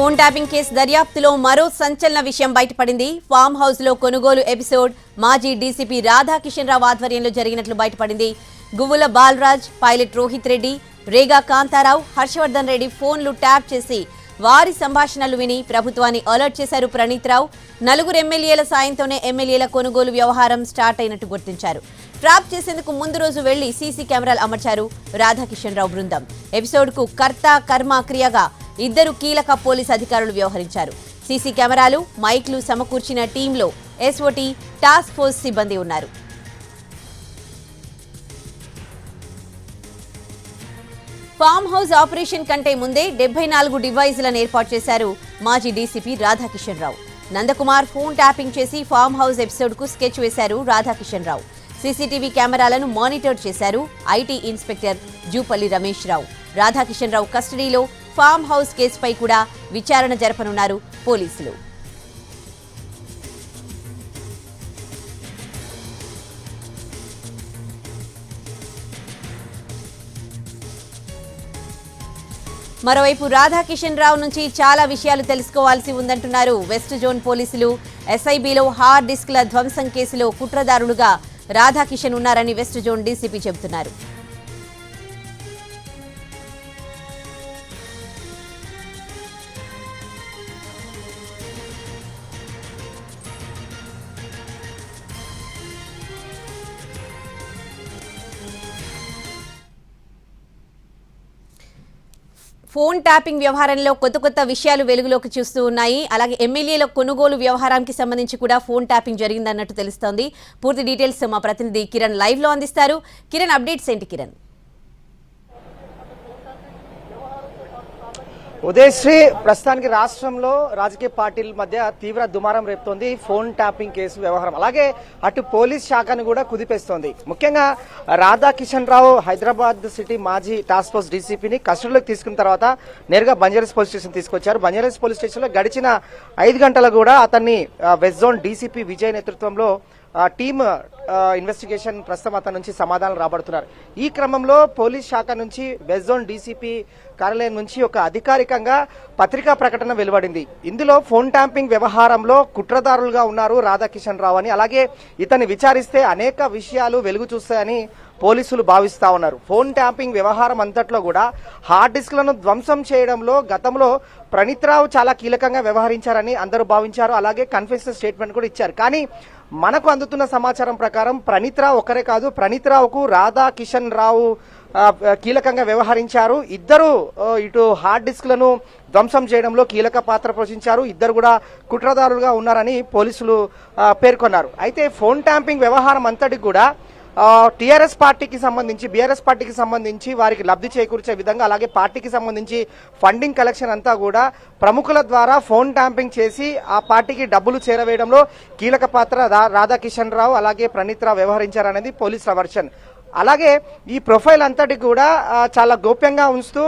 Phone tapping case దర్యాప్తులో మరో సంచలన విషయం బయటపడింది. ఫామ్ హౌస్లో కొనుగోలు ఎపిసోడ్ మాజీ డీసీపీ రాధాకిషన్ రావు ఆధ్వర్యంలో జరిగినట్లు బయటపడింది. గువ్వుల బాలరాజ్ పైలట్ రోహిత్ రెడ్డి రేగా కాంతారావు హర్షవర్ధన్ రెడ్డి ఫోన్లు ట్యాప్ చేసి వారి సంభాషణలు విని ప్రభుత్వాన్ని అలర్ట్ చేశారు ప్రణీత్ రావు. నలుగురు ఎమ్మెల్యేల సాయంతోనే ఎమ్మెల్యేల కొనుగోలు వ్యవహారం స్టార్ట్ అయినట్టు గుర్తించారు. ట్రాప్ చేసేందుకు ముందు రోజు వెళ్ళి సీసీ కెమెరాలు అమర్చారు రాధాకిషన్ రావు బృందం. ఎపిసోడ్కు కర్త కర్మ క్రియగా ఇద్దరు కీలక పోలీస్ అధికారులు వ్యవహరించారు. సీసీ కెమెరాలు మైక్లు సమకూర్చిన టీంలో ఎస్ఓటీ టాస్క్ ఫోర్స్ సిబ్బంది ఉన్నారు. ఫామ్ హౌస్ ఆపరేషన్ కంటే ముందే డెబ్బై నాలుగు డివైజులను ఏర్పాటు చేశారు మాజీ DCP Radhakishan Rao. Nandakumar phone tapping చేసి ఫామ్ హౌస్ ఎపిసోడ్కు స్కెచ్ వేశారు రాధాకిషన్ రావు. సీసీటీవీ కెమెరాలను మానిటర్ చేశారు ఐటీ ఇన్స్పెక్టర్ జూపల్లి రమేష్ రావు. రాధాకిషన్ రావు కస్టడీలో ఫామ్ హౌస్ కేసుపై కూడా విచారణ జరపనున్నారు పోలీసులు. మరోవైపు రాధాకిషన్ రావు నుంచి చాలా విషయాలు తెలుసుకోవాల్సి ఉందంటున్నారు వెస్ట్ జోన్ పోలీసులు. ఎస్ఐబిలో హార్డ్ డిస్క్ల ధ్వంసం కేసులో కుట్రదారుడుగా రాధాకిషన్ ఉన్నారని వెస్ట్ జోన్ డీసీపీ చెబుతున్నారు. ఫోన్ ట్యాపింగ్ వ్యవహారంలో కొత్త కొత్త విషయాలు వెలుగులోకి చూస్తూ ఉన్నాయి. అలాగే ఎమ్మెల్యేల కొనుగోలు వ్యవహారానికి సంబంధించి కూడా ఫోన్ ట్యాపింగ్ జరిగిందన్నట్టు తెలుస్తోంది. పూర్తి డీటెయిల్స్ మా ప్రతినిధి కిరణ్ లైవ్లో అందిస్తారు. కిరణ్ అప్డేట్స్ ఏంటి కిరణ్? ఉదయశ్రీ ప్రస్తుతానికి రాష్ట్రంలో రాజకీయ పార్టీల మధ్య తీవ్ర దుమారం రేపుతోంది. ఫోన్ ట్యాపింగ్ కేసు వ్యవహారం. అలాగే అటు పోలీస్ శాఖను కూడా కుదిపేస్తోంది. ముఖ్యంగా రాధాకిషన్ రావు హైదరాబాద్ సిటీ మాజీ టాస్క్ ఫోర్స్ డీసీపీని కస్టడీలోకి తీసుకున్న తర్వాత నేరుగా బంజారాస్ పోలీస్ స్టేషన్ తీసుకొచ్చారు. బంజారాస్ పోలీస్ స్టేషన్లో గడిచిన ఐదు గంటలు కూడా అతన్ని west west zone DCP Vijay నేతృత్వంలో టీమ్ ఇన్వెస్టిగేషన్ ప్రస్తుతం అతని నుంచి సమాధానం రాబడుతున్నారు. ఈ క్రమంలో పోలీస్ శాఖ నుంచి వెస్ట్ జోన్ డీసీపీ కార్యాలయం నుంచి ఒక అధికారికంగా పత్రికా ప్రకటన వెలువడింది. ఇందులో ఫోన్ ట్యాంపింగ్ వ్యవహారంలో కుట్రదారులుగా ఉన్నారు రాధాకిషన్ రావు అని అలాగే ఇతన్ని విచారిస్తే అనేక విషయాలు వెలుగు చూస్తాయని పోలీసులు భావిస్తా ఉన్నారు. ఫోన్ ట్యాంపింగ్ వ్యవహారం అంతట్లో కూడా హార్డ్ డిస్క్లను ధ్వంసం చేయడంలో గతంలో ప్రణీత్ రావు చాలా కీలకంగా వ్యవహరించారని అందరూ భావించారు. అలాగే కన్ఫెషన్ స్టేట్మెంట్ కూడా ఇచ్చారు. కానీ మనకు అందుతున్న సమాచారం ప్రకారం ప్రణీత్ రావు ఒకరే కాదు ప్రణీత్ రావుకు రాధా కిషన్ రావు కీలకంగా వ్యవహరించారు. ఇద్దరు ఇటు హార్డ్ డిస్క్లను ధ్వంసం చేయడంలో కీలక పాత్ర పోషించారు. ఇద్దరు కూడా కుట్రదారులుగా ఉన్నారని పోలీసులు పేర్కొన్నారు. అయితే ఫోన్ ట్యాంపింగ్ వ్యవహారం అంతటి కూడా టీఆర్ఎస్ పార్టీకి సంబంధించి బీఆర్ఎస్ పార్టీకి సంబంధించి వారికి లబ్ధి చేకూర్చే విధంగా అలాగే పార్టీకి సంబంధించి ఫండింగ్ కలెక్షన్ అంతా కూడా ప్రముఖుల ద్వారా ఫోన్ ట్యాంపింగ్ చేసి ఆ పార్టీకి డబ్బులు చేరవేయడంలో కీలక పాత్ర రా- రాధాకిషన్ రావు అలాగే ప్రణీత్ రావు వ్యవహరించారనేది పోలీసుల వర్షన్. అలాగే ఈ ప్రొఫైల్ అంతటి కూడా చాలా గోప్యంగా ఉంచుతూ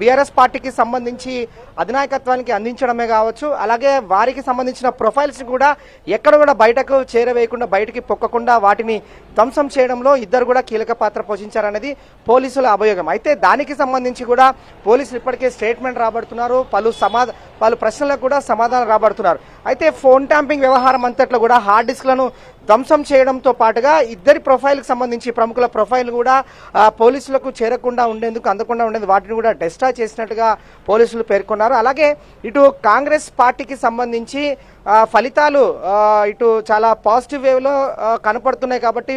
బీఆర్ఎస్ పార్టీకి సంబంధించి అధినాయకత్వానికి అందించడమే కావచ్చు. అలాగే వారికి సంబంధించిన ప్రొఫైల్స్ కూడా ఎక్కడ కూడా బయటకు చేరవేయకుండా బయటికి పొక్కకుండా వాటిని ధ్వంసం చేయడంలో ఇద్దరు కూడా కీలక పాత్ర పోషించారనేది పోలీసుల అభియోగం. అయితే దానికి సంబంధించి కూడా పోలీసులు ఇప్పటికే స్టేట్మెంట్ రాబడుతున్నారు. పలు సమా పలు ప్రశ్నలకు కూడా సమాధానం రాబడుతున్నారు. అయితే ఫోన్ ట్యాంపింగ్ వ్యవహారం అంతట్లో కూడా హార్డ్ డిస్క్లను ధ్వంసం చేయడంతో పాటుగా ఇద్దరి ప్రొఫైల్కి సంబంధించి ప్రముఖుల ప్రొఫైల్ కూడా పోలీసులకు చేరకుండా ఉండేందుకు అందకుండా ఉండేది వాటిని కూడా డెస్ట్రా చేసినట్టుగా పోలీసులు పేర్కొన్నారు. అలాగే ఇటు కాంగ్రెస్ పార్టీకి సంబంధించి ఫలితాలు ఇటు చాలా పాజిటివ్ వేవ్లో కనపడుతున్నాయి కాబట్టి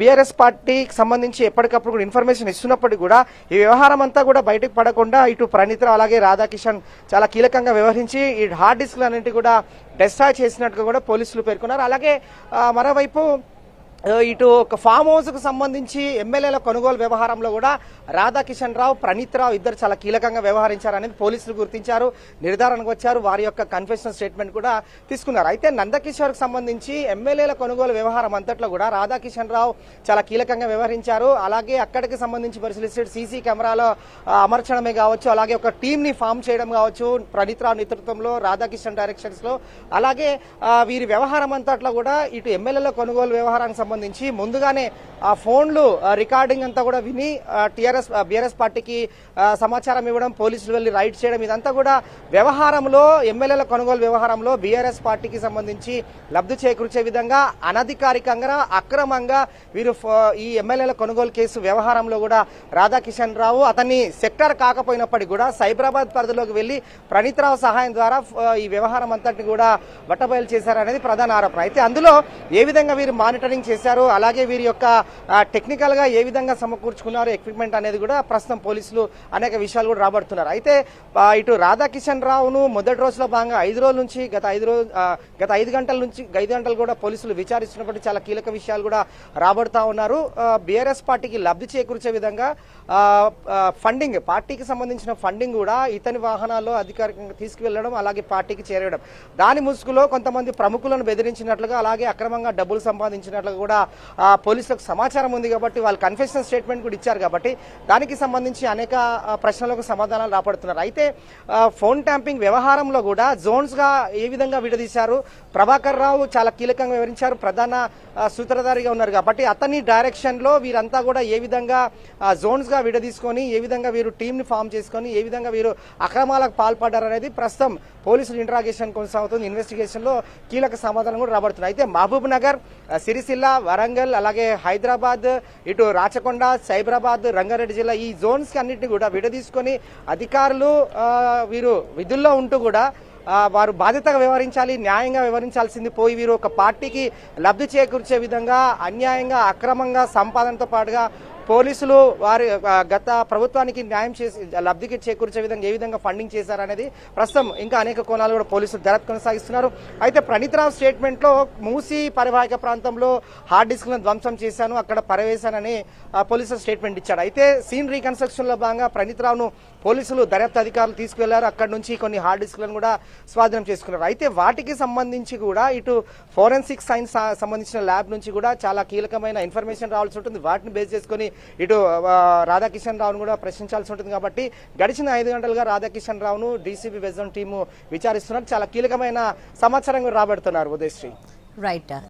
బీఆర్ఎస్ పార్టీకి సంబంధించి ఎప్పటికప్పుడు కూడా ఇన్ఫర్మేషన్ ఇస్తున్నప్పటికీ కూడా ఈ వ్యవహారం అంతా కూడా బయటకు పడకుండా ఇటు ప్రణీత్ అలాగే రాధాకిషన్ చాలా కీలకంగా వ్యవహరించి ఈ హార్డ్ డిస్క్లు అన్నింటి కూడా డెస్ట్రాయ్ చేసినట్టుగా కూడా పోలీసులు పేర్కొన్నారు. అలాగే మరోవైపు ఇటు ఒక ఫామ్ హౌస్కు సంబంధించి ఎమ్మెల్యేల కొనుగోలు వ్యవహారంలో కూడా రాధాకిషన్ రావు ప్రణీత్ రావు ఇద్దరు చాలా కీలకంగా వ్యవహరించారనేది పోలీసులు గుర్తించారు నిర్ధారణకు వచ్చారు వారి యొక్క కన్ఫెషన్ స్టేట్మెంట్ కూడా తీసుకున్నారు. అయితే నందకిషోర్కు సంబంధించి ఎమ్మెల్యేల కొనుగోలు వ్యవహారం అంతట్లో కూడా రాధాకిషన్ రావు చాలా కీలకంగా వ్యవహరించారు. అలాగే అక్కడికి సంబంధించి పరిశీలిస్తే సీసీ కెమెరాలో అమర్చడమే కావచ్చు అలాగే ఒక టీంని ఫామ్ చేయడం కావచ్చు ప్రణీత్ రావు నేతృత్వంలో రాధాకిషన్ డైరెక్షన్స్లో అలాగే వీరి వ్యవహారం అంతట్లో కూడా ఇటు ఎమ్మెల్యేల కొనుగోలు వ్యవహారానికి సంబంధించి ముందుగానే ఆ ఫోన్లు రికార్డింగ్ అంతా కూడా విని టీఆర్ఎస్ బీఆర్ఎస్ పార్టీకి సమాచారం ఇవ్వడం పోలీసులు వెళ్ళి రైడ్ చేయడం ఇదంతా కూడా వ్యవహారంలో ఎమ్మెల్యేల కొనుగోలు వ్యవహారంలో బీఆర్ఎస్ పార్టీకి సంబంధించి లబ్ధి చేకూర్చే విధంగా అనధికారికంగా అక్రమంగా వీరు ఈ ఎమ్మెల్యేల కొనుగోలు కేసు వ్యవహారంలో కూడా రాధాకిషన్ రావు అతన్ని సెక్టర్ కాకపోయినప్పటికీ కూడా సైబరాబాద్ పరిధిలోకి వెళ్ళి ప్రణీత్ రావు సహాయం ద్వారా ఈ వ్యవహారం అంతటిని కూడా బట్టబయలు చేశారనేది ప్రధాన ఆరోపణ. అయితే అందులో ఏ విధంగా వీరు మానిటరింగ్ చేశారు? అలాగే వీరి యొక్క టెక్నికల్గా ఏ విధంగా సమకూర్చుకున్నారు ఎక్విప్మెంట్ అనేది కూడా ప్రస్తుతం పోలీసులు అనేక విషయాలు కూడా రాబడుతున్నారు. అయితే ఇటు రాధాకిషన్ రావును మొదటి రోజులో భాగంగా ఐదు రోజుల నుంచి గత ఐదు రోజు గత ఐదు గంటల నుంచి ఐదు గంటలు కూడా పోలీసులు విచారిస్తున్నప్పుడు చాలా కీలక విషయాలు కూడా రాబడుతా ఉన్నారు. బీఆర్ఎస్ పార్టీకి లబ్ధి చేకూర్చే విధంగా ఫండింగ్ పార్టీకి సంబంధించిన ఫండింగ్ కూడా ఇతని వాహనాల్లో అధికారికంగా తీసుకువెళ్ళడం అలాగే పార్టీకి చేరడం దాని ముసుగులో కొంతమంది ప్రముఖులను బెదిరించినట్లుగా అలాగే అక్రమంగా డబ్బులు సంపాదించినట్లుగా కూడా పోలీసులకు సమాచారం ఉంది కాబట్టి వాళ్ళు కన్ఫెషన్ స్టేట్మెంట్ కూడా ఇచ్చారు కాబట్టి దానికి సంబంధించి అనేక ప్రశ్నలకు సమాధానాలు రాబడుతున్నారు. అయితే ఫోన్ ట్యాంపింగ్ వ్యవహారంలో కూడా జోన్స్గా ఏ విధంగా విడదీశారు? ప్రభాకర్ రావు చాలా కీలకంగా వివరించారు. ప్రధాన సూత్రధారిగా ఉన్నారు కాబట్టి అతని డైరెక్షన్లో వీరంతా కూడా ఏ విధంగా జోన్స్గా విడదీసుకొని ఏ విధంగా వీరు టీంని ఫామ్ చేసుకొని ఏ విధంగా వీరు అక్రమాలకు పాల్పడ్డారు అనేది ప్రస్తుతం పోలీసులు ఇంట్రాగేషన్ కొనసాగుతుంది. ఇన్వెస్టిగేషన్లో కీలక సమాధానం కూడా రాబడుతుంది అయితే మహబూబ్ నగర్ సిరిసిల్ల వరంగల్ అలాగే హైదరాబాద్ ఇటు రాచకొండ సైబరాబాద్ రంగారెడ్డి జిల్లా ఈ జోన్స్ అన్నింటినీ కూడా విడదీసుకొని అధికారులు వీరు విధుల్లో ఉంటూ కూడా వారు బాధ్యతగా వ్యవహరించాలి న్యాయంగా వ్యవహరించాల్సింది పోయి వీరు ఒక పార్టీకి లబ్ధి చేకూర్చే విధంగా అన్యాయంగా అక్రమంగా సంపాదనతో పాటుగా పోలీసులు వారి గత ప్రభుత్వానికి న్యాయం చేసి లబ్ధికి చేకూర్చే విధంగా ఏ విధంగా ఫండింగ్ చేశారనేది ప్రస్తుతం ఇంకా అనేక కోణాలు కూడా పోలీసులు దర్యాప్తు కొనసాగిస్తున్నారు. అయితే ప్రణీత్ స్టేట్మెంట్లో మూసీ పరివాహక ప్రాంతంలో హార్డ్ డిస్క్లను ధ్వంసం చేశాను అక్కడ పరవేశానని పోలీసులు స్టేట్మెంట్ ఇచ్చాడు అయితే సీన్ రీకన్స్ట్రక్షన్లో భాగంగా ప్రణీత్ రావును పోలీసులు దర్యాప్తు అధికారులు తీసుకువెళ్ళారు. అక్కడ నుంచి కొన్ని హార్డ్ డిస్క్లను కూడా స్వాధీనం చేసుకున్నారు. అయితే వాటికి సంబంధించి కూడా ఇటు ఫోరెన్సిక్ సైన్స్ సంబంధించిన ల్యాబ్ నుంచి కూడా చాలా కీలకమైన ఇన్ఫర్మేషన్ రావాల్సి ఉంటుంది. వాటిని బేస్ చేసుకొని ఇటు రాధాకిషన్ రావును కూడా ప్రశ్నించాల్సి ఉంటుంది కాబట్టి గడిచిన ఐదు గంటలుగా రాధాకిషన్ రావును డీసీబీ వెజన్ టీము విచారిస్తున్నారు. చాలా కీలకమైన సమాచారం కూడా రాబడుతున్నారు ఉదయశ్రీ. Right uh,